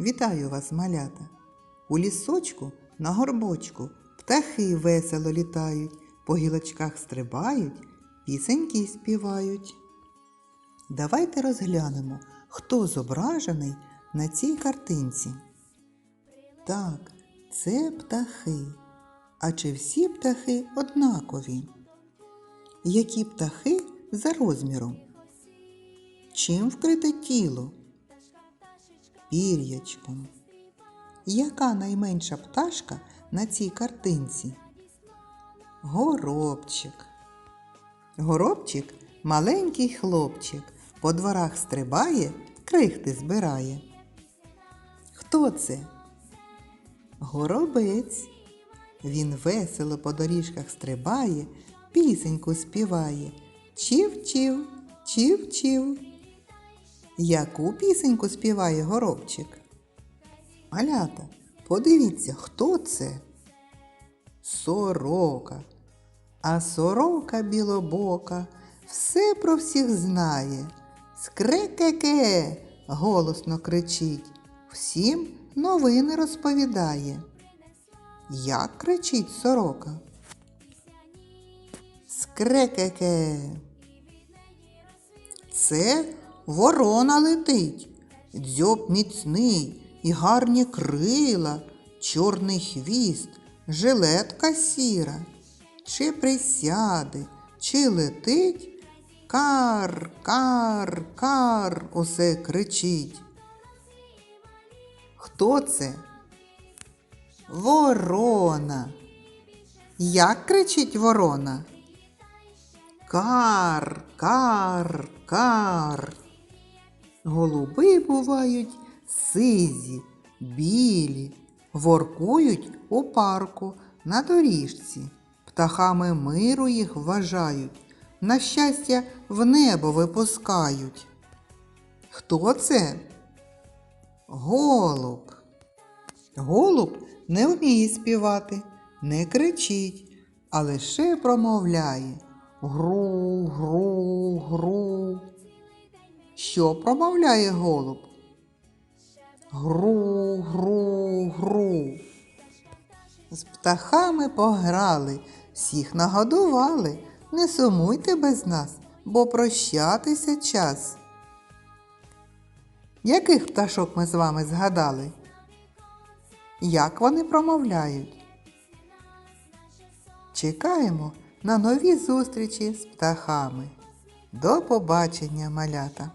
Вітаю вас, малята! У лісочку на горбочку птахи весело літають, по гілочках стрибають, пісеньки співають. Давайте розглянемо, хто зображений на цій картинці. Так, це птахи. А чи всі птахи однакові? Які птахи за розміром? Чим вкрите тіло? Пір'ячком. Яка найменша пташка на цій картинці? Горобчик. Горобчик маленький хлопчик, по дворах стрибає, крихти збирає. Хто це? Горобець. Він весело по доріжках стрибає, пісеньку співає. Чів-чів, чів-чів. Яку пісеньку співає горобчик? Малята, подивіться, хто це? Сорока. А сорока білобока все про всіх знає. Скрекеке голосно кричить, всім новини розповідає. Як кричить сорока? Скрекеке. Це ворона летить, дзьоб міцний і гарні крила, чорний хвіст, жилетка сіра. Чи присяде, чи летить, кар, кар, кар усе кричить. Хто це? Ворона. Як кричить ворона? Кар, кар, кар. Голуби бувають сизі, білі, воркують у парку на доріжці. Птахами миру їх вважають, на щастя в небо випускають. Хто це? Голуб. Голуб не вміє співати, не кричить, а лише промовляє гру, гру, гру. Що промовляє голуб? Гру, гру, гру. З птахами пограли, всіх нагодували. Не сумуйте без нас, бо прощатися час. Яких пташок ми з вами згадали? Як вони промовляють? Чекаємо на нові зустрічі з птахами. До побачення, малята!